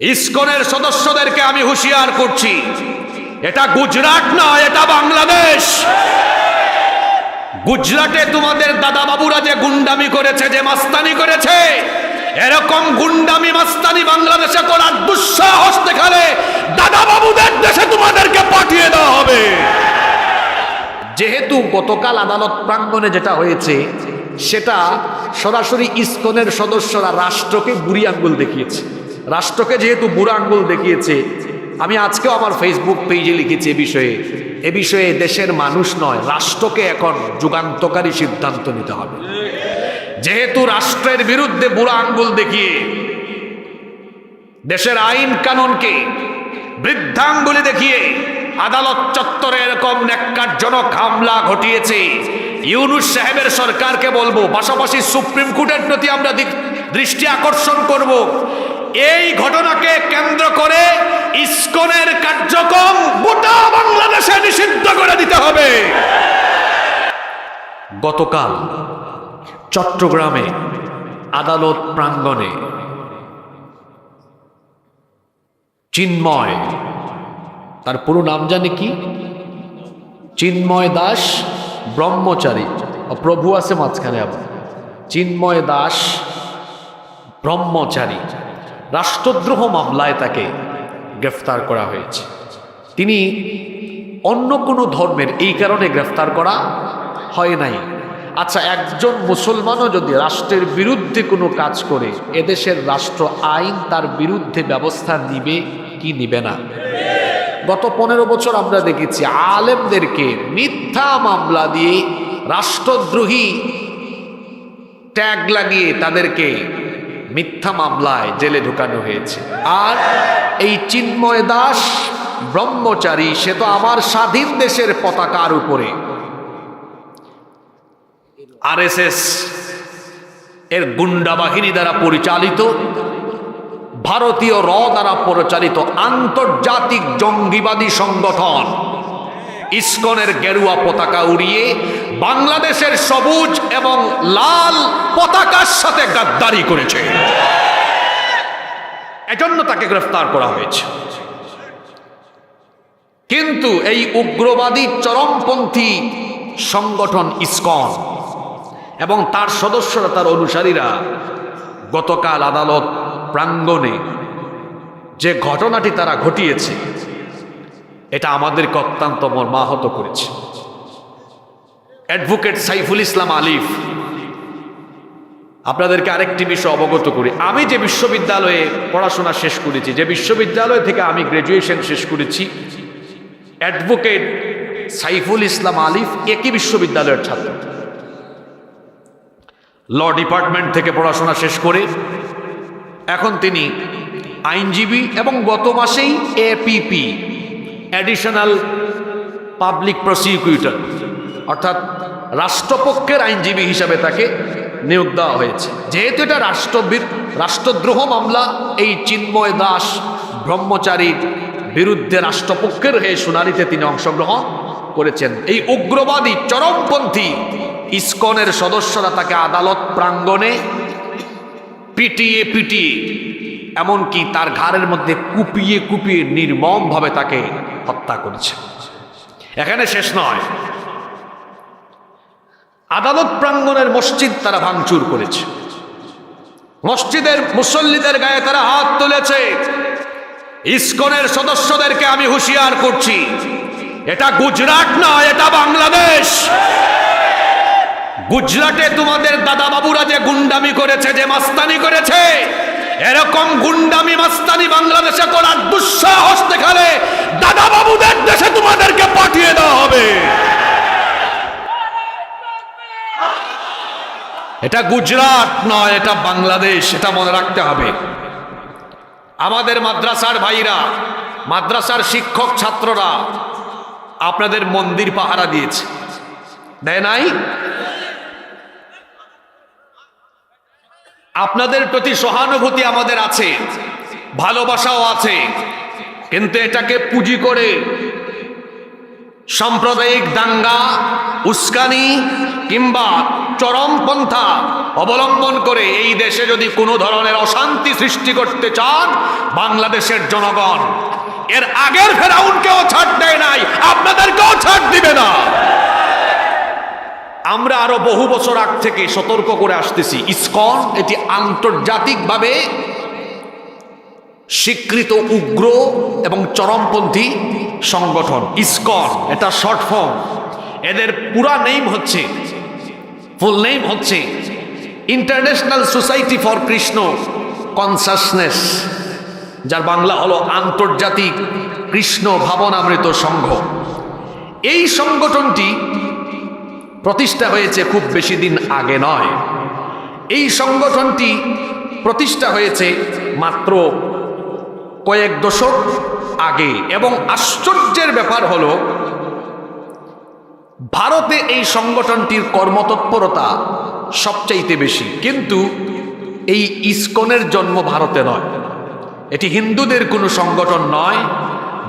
ইসকনের সদস্যদেরকে আমি হুঁশিয়ার করছি। এটা গুজরাট না, এটা বাংলাদেশ। গুজরাটে তোমাদের দাদা বাবুরা যে গুন্ডামি করেছে, যে মাস্তানি করেছে, এরকম গুন্ডামি মাস্তানি বাংলাদেশে করার দুঃসাহস দেখালে দাদা বাবুদের দেশে তোমাদেরকে পাঠিয়ে দেওয়া হবে। যেহেতু গতকাল আদালত প্রাঙ্গণে যেটা হয়েছে, সেটা সরাসরি ইসকনের সদস্যরা রাষ্ট্রকে বুড়ি আঙ্গুল দেখিয়েছে। রাষ্ট্রকে যেহেতু বুড়া আঙ্গুল দেখিয়েছে, আমি আজকেও আমার ফেসবুক পেজে লিখেছি এ বিষয়ে। এ বিষয়ে দেশের মানুষ নয়, রাষ্ট্রকে এখন যুগান্তকারী সিদ্ধান্ত নিতে হবে। যেহেতু রাষ্ট্রের বিরুদ্ধে বুড়া আঙ্গুল দেখিয়ে, দেশের আইন কানুনকে বৃদ্ধাঙ্গুলি দেখিয়ে আদালত চত্বরে এরকম ন্যাক্কারজনক হামলা ঘটিয়েছে, ইউনুস সাহেবের সরকারকে বলব, পাশাপাশি সুপ্রিম কোর্টের প্রতি আমরা দৃষ্টি আকর্ষণ করব। এই ঘটনাকে কেন্দ্র করে ইস্কনের কার্যক্রম গোটা বাংলাদেশে নিষিদ্ধ করে দিতে হবে। গতকাল চট্টগ্রামে আদালত প্রাঙ্গণে চিন্ময়, তার পুরো নাম জানে কি? চিন্ময় দাস ব্রহ্মচারী প্রভু আছে মাঝখানে আবার। চিন্ময় দাস ব্রহ্মচারী। রাষ্ট্রদ্রোহ মামলায় তাকে গ্রেফতার করা হয়েছে। তিনি অন্য কোনো ধর্মের, এই কারণে গ্রেফতার করা হয় নাই। আচ্ছা একজন মুসলমানও যদি রাষ্ট্রের বিরুদ্ধে কোনো কাজ করে, এদেশের রাষ্ট্র আইন তার বিরুদ্ধে ব্যবস্থা নিবে কি নিবে না? গত পনেরো বছর আমরা দেখেছি আলেমদেরকে মিথ্যা মামলা দিয়ে রাষ্ট্রদ্রোহী ট্যাগ লাগিয়ে তাদেরকে মিথ্যা মামলায় জেলে ঢুকানো হয়েছে। আর এই চিন্ময় দাস ব্রহ্মচারী, সে তো আমার স্বাধীন দেশের পতাকার উপরে। আরএসএস এর গুন্ডা বাহিনী দ্বারা পরিচালিত, ভারতীয় র দ্বারা পরিচালিত আন্তর্জাতিক জঙ্গিবাদী সংগঠন। ইসকনের গেরুয়া পতাকা উড়িয়ে বাংলাদেশের সবুজ এবং লাল পতাকার সাথে গাদ্দারি করেছে। এজন্য তাকে গ্রেফতার করা হয়েছে। কিন্তু এই উগ্রবাদী চরমপন্থী সংগঠন ইস্কন এবং তার সদস্যরা, তার অনুসারীরা গতকাল আদালত প্রাঙ্গণে যে ঘটনাটি তারা ঘটিয়েছে এটা আমাদেরকে অত্যন্ত মর্মাহত করেছে। অ্যাডভোকেট সাইফুল ইসলাম আলিফ, আপনাদেরকে আরেকটি বিষয় অবগত করি। আমি যে বিশ্ববিদ্যালয়ে পড়াশোনা শেষ করেছি, যে বিশ্ববিদ্যালয় থেকে আমি গ্র্যাজুয়েশন শেষ করেছি অ্যাডভোকেট সাইফুল ইসলাম আলিফ একই বিশ্ববিদ্যালয়ের ছাত্র। ল ডিপার্টমেন্ট থেকে পড়াশোনা শেষ করে, এখন তিনি আইনজীবী এবং গত মাসেই এপিপি অ্যাডিশনাল পাবলিক প্রসিকিউটর অর্থাৎ রাষ্ট্রপক্ষের আইনজীবী হিসাবে তাকে নিয়োগ দেওয়া হয়েছে। যেহেতু এটা রাষ্ট্রবির রাষ্ট্রদ্রোহ মামলা, এই চিন্ময় দাস ব্রহ্মচারীর বিরুদ্ধে রাষ্ট্রপক্ষের হয়ে শুনানিতে তিনি অংশগ্রহণ করেছেন। এই উগ্রবাদী চরমপন্থী ইস্কনের সদস্যরা তাকে আদালত প্রাঙ্গণে পিটিয়ে পিটিয়ে এমনকি তার ঘাড়ের মধ্যে কুপিয়ে কুপিয়ে নির্মমভাবে তাকে হত্যা করেছে। এখানে শেষ নয়। আদালত প্রাঙ্গণের মসজিদ তারা ভাঙচুর করেছে। মসজিদের মুসল্লিদের গায়ে তারা হাত তুলেছে। ইসকনের সদস্যদেরকে আমি হুঁশিয়ার করছি, এটা গুজরাট নয় এটা বাংলাদেশ। গুজরাটে তোমাদের দাদা বাবুরা যে গুন্ডামি করেছে, যে মাস্তানি করেছে এরকম গুন্ডামি মাস্তানি বাংলাদেশে করার দুঃসাহস দেখালে দাদা বাবুদের দেশে তোমাদেরকে পাঠিয়ে দেওয়া হবে। এটা গুজরাট নয়, এটা বাংলাদেশ, এটা মনে রাখতে হবে। আমাদের মাদ্রাসার ভাইরা, মাদ্রাসার শিক্ষক ছাত্ররা আপনাদের মন্দির পাহারা দিয়েছে। দেয় নাই? আপনাদের প্রতি সহানুভূতি আমাদের আছে, ভালোবাসাও আছে, কিন্তু এটাকে পুঁজি করে সাম্প্রদায়িক দাঙ্গা, উস্কানি কিংবা চরমপন্থা অবলম্বন করে এই দেশে যদি কোনো ধরনের অশান্তি সৃষ্টি করতে চান, বাংলাদেশের জনগণ এর আগের ফেরাউনকেও ছাড় দেয় নাই, আপনাদেরকেও ছাড় দিবে না। আমরা আরও বহু বছর আগ থেকে সতর্ক করে আসতেছি। ইসকন এটি আন্তর্জাতিকভাবে স্বীকৃত উগ্র এবং চরমপন্থী সংগঠন। ইসকন, এটা শর্ট ফর্ম এদের পুরা নেম হচ্ছে ফুল নেম হচ্ছে International Society for Krishna Consciousness যার বাংলা হলো আন্তর্জাতিক কৃষ্ণ ভাবনামৃত সংঘ। এই সংগঠনটি প্রতিষ্ঠা হয়েছে খুব বেশি দিন আগে নয়। এই সংগঠনটি প্রতিষ্ঠা হয়েছে মাত্র কয়েক দশক আগে এবং আশ্চর্যের ব্যাপার হলো, ভারতে এই সংগঠনটির কর্মতৎপরতা সবচাইতে বেশি। কিন্তু এই ইস্কনের জন্ম ভারতে নয়। এটি হিন্দুদের কোনো সংগঠন নয়,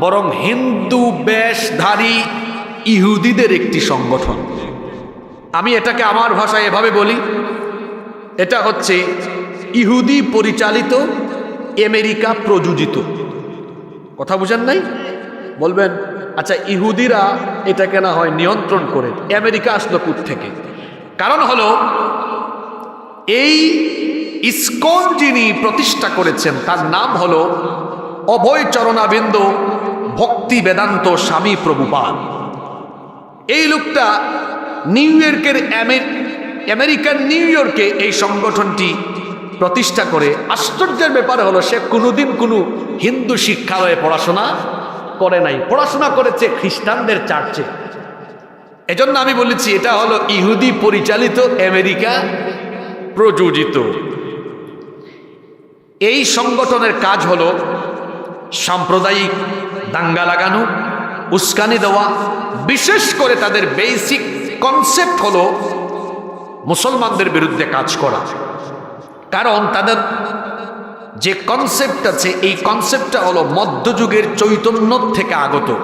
বরং হিন্দু বেশধারী ইহুদিদের একটি সংগঠন। আমি এটাকে আমার ভাষায় এভাবে বলি। এটা হচ্ছে ইহুদি পরিচালিত, আমেরিকা প্রযোজিত। কথা বুঝেন নাই? বলবেন আচ্ছা ইহুদিরা এটাকে না হয় নিয়ন্ত্রণ করে, আমেরিকা আসলো থেকে কারণ হলো, এই ইস্কন যিনি প্রতিষ্ঠা করেছেন, তার নাম হলো অভয় চরণাবিন্দ ভক্তি বেদান্ত স্বামী প্রভুপাদ। এই লোকটা নিউ ইয়র্কের আমের- আমেরিকার নিউ ইয়র্কে এই সংগঠনটি প্রতিষ্ঠা করে। আশ্চর্যের ব্যাপার হলো, সে কোনোদিন কোনো হিন্দু শিক্ষালয়ে পড়াশোনা করে নাই। পড়াশোনা করেছে খ্রিস্টানদের চার্চে। এজন্য আমি বলেছি, এটা হলো ইহুদি পরিচালিত আমেরিকা প্রযোজিত। এই সংগঠনের কাজ হলো সাম্প্রদায়িক দাঙ্গা লাগানো, উস্কানি দেওয়া, বিশেষ করে তাদের বেসিক কনসেপ্ট হলো মুসলমানদের বিরুদ্ধে কাজ করা। কারণ তাদের যে কনসেপ্ট আছে, এই কনসেপ্টটা হলো মধ্যযুগের চৈতন্য থেকে আগত।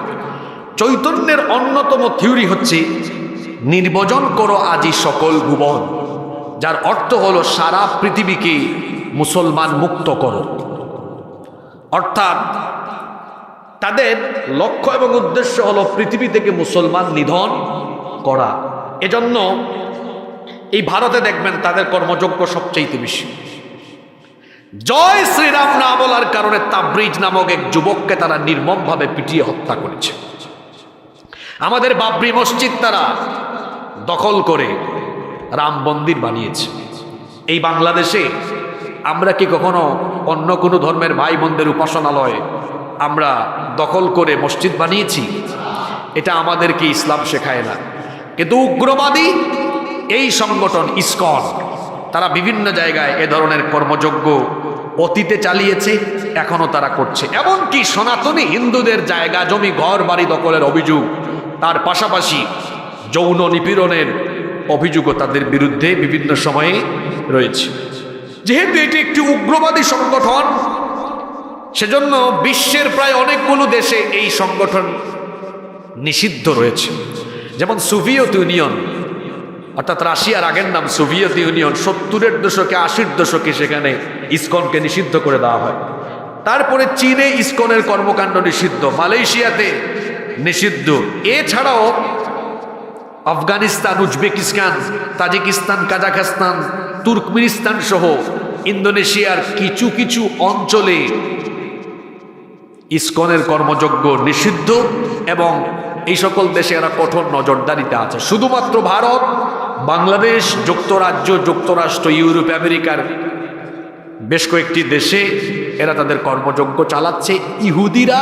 চৈতন্যের অন্যতম থিওরি হচ্ছে, নির্বজন করো আজি সকল ভুবন, যার অর্থ হলো সারা পৃথিবীকে মুসলমান মুক্ত করো। অর্থাৎ তাদের লক্ষ্য এবং উদ্দেশ্য হলো পৃথিবী থেকে মুসলমান নিধন করা। এজন্য এই ভারতে দেখবেন তাদের কর্মযোগ্য সবচাইতে বেশি। জয় শ্রীরাম না বলার কারণে তাবরিজ নামক এক যুবককে তারা নির্মমভাবে পিটিয়ে হত্যা করেছে। আমাদের বাবরি মসজিদ তারা দখল করে রাম মন্দির বানিয়েছে। এই বাংলাদেশে আমরা কি কখনো অন্য কোনো ধর্মের ভাই বোনদের উপাসনালয় আমরা দখল করে মসজিদ বানিয়েছি? এটা আমাদেরকে ইসলাম শেখায় না। কিন্তু উগ্রবাদী এই সংগঠন ইসকন, তারা বিভিন্ন জায়গায় এ ধরনের কর্মযোগ্য অতীতে চালিয়েছে, এখনও তারা করছে। এমনকি সনাতনী হিন্দুদের জায়গা, জমি, ঘর, বাড়ি দখলের অভিযোগ, তার পাশাপাশি যৌন নিপীড়নের অভিযোগও তাদের বিরুদ্ধে বিভিন্ন সময়ে রয়েছে। যেহেতু এটি একটি উগ্রবাদী সংগঠন, সেজন্য বিশ্বের প্রায় অনেকগুলো দেশে এই সংগঠন নিষিদ্ধ রয়েছে। যেমন সোভিয়েত ইউনিয়ন, অর্থাৎ রাশিয়ার আগের নাম সোভিয়েত ইউনিয়ন, সত্তরের দশকে আশির দশকে সেখানে ইসকনকে নিষিদ্ধ করে দেওয়া হয়। তারপরে চীনে ইসকনের কর্মকাণ্ড নিষিদ্ধ, মালয়েশিয়াতে নিষিদ্ধ। এছাড়াও Afghanistan, Uzbekistan, Tajikistan, Kazakhstan, Turkmenistan সহ ইন্দোনেশিয়ার কিছু কিছু অঞ্চলে ইসকনের কর্মযজ্ঞ নিষিদ্ধ এবং এই সকল দেশে এরা কঠোর নজরদারিতে আছে। শুধুমাত্র ভারত, বাংলাদেশ, যুক্তরাজ্য, যুক্তরাষ্ট্র, ইউরোপ, আমেরিকার বেশ কয়েকটি দেশে এরা তাদের কর্মযজ্ঞ চালাচ্ছে। ইহুদিরা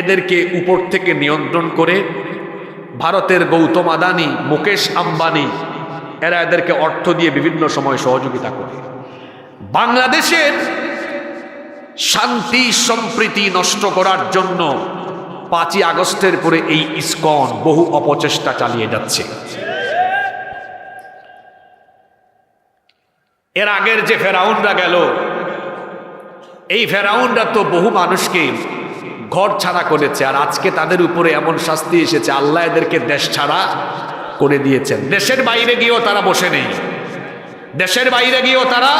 এদেরকে উপর থেকে নিয়ন্ত্রণ করে ভারতের গৌতম আদানি, মুকেশ আম্বানি, এরা এদেরকে অর্থ দিয়ে বিভিন্ন সময় সহযোগিতা করে। বাংলাদেশের শান্তি, সম্প্রীতি নষ্ট করার জন্য পাঁচই আগস্টের পরে এই ইস্কন বহু অপচেষ্টা চালিয়ে যাচ্ছে। এর আগের যে ফেরাউনরা গেল, এই ফেরাউনরা তো বহু মানুষকে ঘর ছাড়া করেছে, আর আজকে তাদের উপরে এমন শাস্তি এসেছে, আল্লাহ এদেরকে দেশ ছাড়া করে দিয়েছেন। দেশের বাইরে গিয়েও তারা বসে নেই। দেশের বাইরে গিয়েও তারা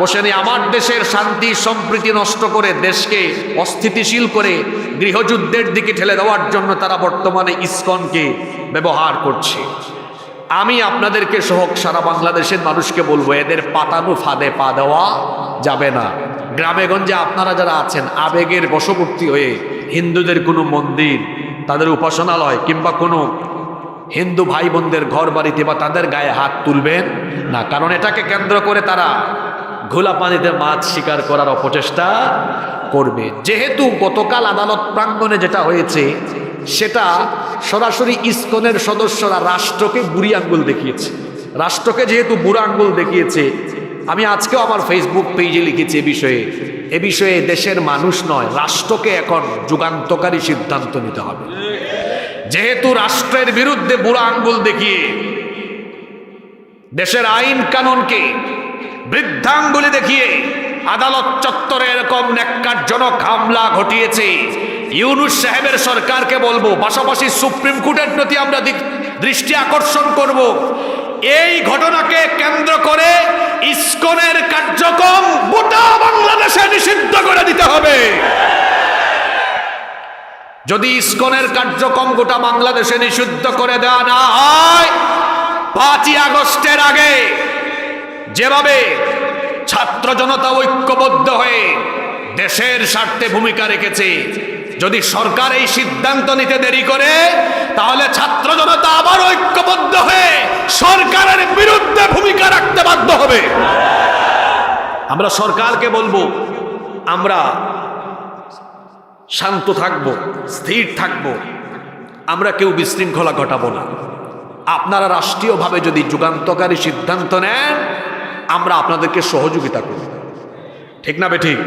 বসে নেই। আমার দেশের শান্তি, সম্প্রীতি নষ্ট করে দেশকে অস্থিতিশীল করে গৃহযুদ্ধের দিকে ঠেলে দেওয়ার জন্য তারা বর্তমানে ইসকনকে ব্যবহার করছে। আমি আপনাদেরকে সহ সারা বাংলাদেশের মানুষকে বলব, এদের পাতানো ফাঁদে পা দেওয়া যাবে না। গ্রামে গঞ্জে আপনারা যারা আছেন, আবেগের বশবর্তী হয়ে হিন্দুদের কোনো মন্দির, তাদের উপাসনালয় কিংবা কোনো হিন্দু ভাই বোনদের ঘর বাড়িতে বা তাদের গায়ে হাত তুলবেন? না, কারণ এটাকে কেন্দ্র করে তারা ঘোলা পানিতে মাছ শিকার করার অপচেষ্টা করবে। যেহেতু গতকাল আদালত প্রাঙ্গণে যেটা হয়েছে, সেটা সরাসরি ইসকনের সদস্যরা রাষ্ট্রকে বুড়ি আঙ্গুল দেখিয়েছে। রাষ্ট্রকে যেহেতু বুড়া আঙ্গুল দেখিয়েছে, আমি আজকেও আমার ফেসবুক পেজে লিখেছি এ বিষয়ে। এ বিষয়ে দেশের মানুষ নয়, রাষ্ট্রকে এখন যুগান্তকারী সিদ্ধান্ত নিতে হবে। যেহেতু রাষ্ট্রের বিরুদ্ধে বুড়া আঙ্গুল দেখিয়ে দেশের আইন কানুনকে বৃদ্ধাঙ্গুলি দেখিয়ে আদালত চত্বরে এরকম ন্যাক্কারজনক হামলা ঘটিয়েছে, ইউনুস সাহেবের সরকারকে বলব, পাশাপাশি সুপ্রিম কোর্টের প্রতি আমরা দৃষ্টি আকর্ষণ করব। এই ঘটনাকে কেন্দ্র করে ইসকনের কার্যক্রম গোটা বাংলাদেশে নিষিদ্ধ করে দিতে হবে। যদি ইস্কনের কার্যক্রম গোটা বাংলাদেশে নিষিদ্ধ করে দেওয়া না হয় পাঁচই আগস্টের আগে যেভাবে ছাত্র জনতা ঐক্যবদ্ধ হয়ে দেশের স্বার্থে ভূমিকা রেখেছে, যদি সরকার এই সিদ্ধান্ত নিতে দেরি করে, তাহলে ছাত্র জনতা আবার ঐক্যবদ্ধ হয়ে সরকারের বিরুদ্ধে ভূমিকা রাখতে বাধ্য হবে। আমরা সরকারকে বলব, আমরা শান্ত থাকব, স্থির থাকব। আমরা কেউ বিশৃঙ্খলা ঘটাবো না। আপনারা রাষ্ট্রীয়ভাবে যদি যুগান্তকারী সিদ্ধান্ত নেন, আমরা আপনাদেরকে সহযোগিতা করব। ঠিক না বে ঠিক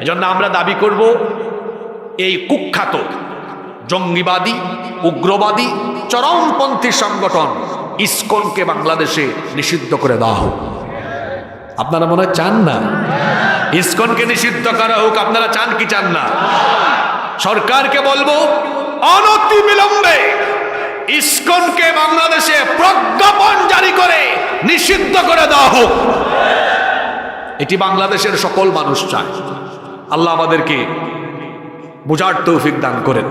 এজন্য আমরা দাবি করব, এই কুখ্যাত, জঙ্গিবাদী, উগ্রবাদী, চরমপন্থী সংগঠন ইসকনকে বাংলাদেশে নিষিদ্ধ করে দেওয়া হোক। আপনারা মনে চান না? ইসকনকে নিষিদ্ধ করা হোক, আপনারা চান কি চান না? সরকারকে বলব অনতি বিলম্বে ইস্কনকে বাংলাদেশে প্রজ্ঞাপন জারি করে নিষিদ্ধ করে দেওয়া হোক। এটি বাংলাদেশের সকল মানুষ চায়। আল্লাহ আমাদেরকে বুঝার তৌফিক দান করেন।